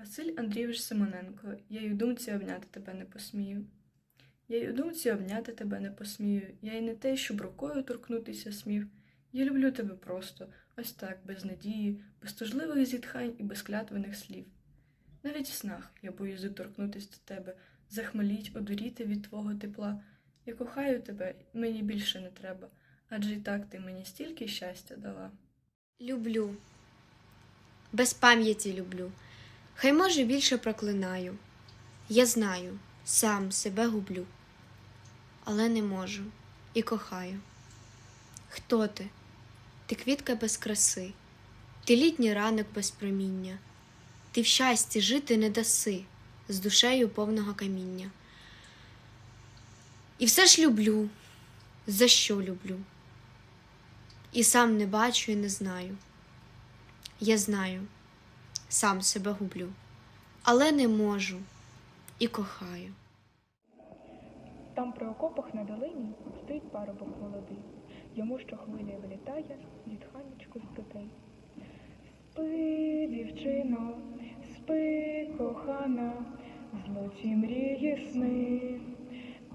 Василь Андрійович Симоненко, я й у думці обняти тебе не посмію. Я й у думці обняти тебе не посмію, я й не те, щоб рукою торкнутися смів. Я люблю тебе просто, ось так, без надії, без тужливих зітхань і без клятвених слів. Навіть в снах я боюсь доторкнутися до тебе, захмеліть, одуріти від твого тепла. Я кохаю тебе, мені більше не треба, адже й так ти мені стільки щастя дала. Люблю. Без пам'яті люблю. Хай може більше проклинаю. Я знаю, сам себе гублю, але не можу і кохаю. Хто ти? Ти квітка без краси, ти літній ранок без проміння, ти в щасті жити не даси з душею повного каміння. І все ж люблю, за що люблю, і сам не бачу і не знаю. Я знаю, сам себе гублю, але не можу і кохаю. Там при окопах на долині стоїть парубок молодий. Йому щохвилі вилітає зітханечко з грудей. Спи, дівчино, спи, кохана, злоті мрії сни.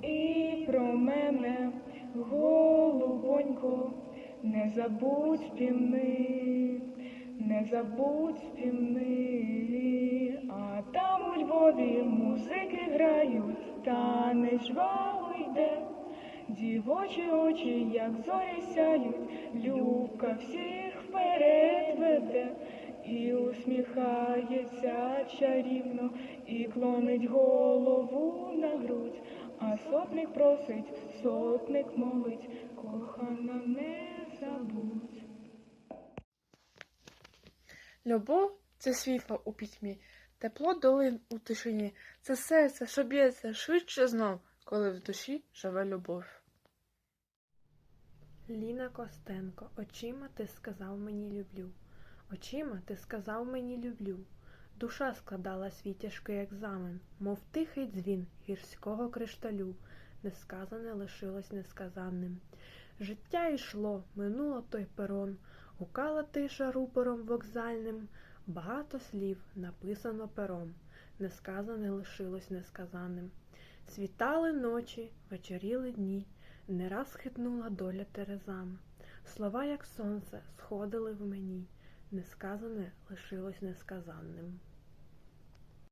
І про мене, голубонько, не забудь співни, не забудь співни, а там у Львові музики грають, танець жваво йде, дівочі очі, як зорі сяють, Любка всіх вперед веде, і усміхається чарівно, і клонить голову на грудь, а сотник просить, сотник молить, кохана не забудь. Любов це світло у пітьмі, тепло долин у тишині, це серце, що б'ється швидше знов, коли в душі живе любов. Ліна Костенко, очима ти сказав мені люблю. Очима ти сказав мені люблю. Душа складала свій тяжкий екзамен, мов тихий дзвін гірського кришталю. Несказане лишилось несказанним. Життя йшло, минуло той перон, гукала тиша рупором вокзальним. Багато слів написано пером, несказане лишилось несказаним. Світали ночі, вечоріли дні, не раз хитнула доля терезам. Слова, як сонце, сходили в мені, несказане лишилось несказанним.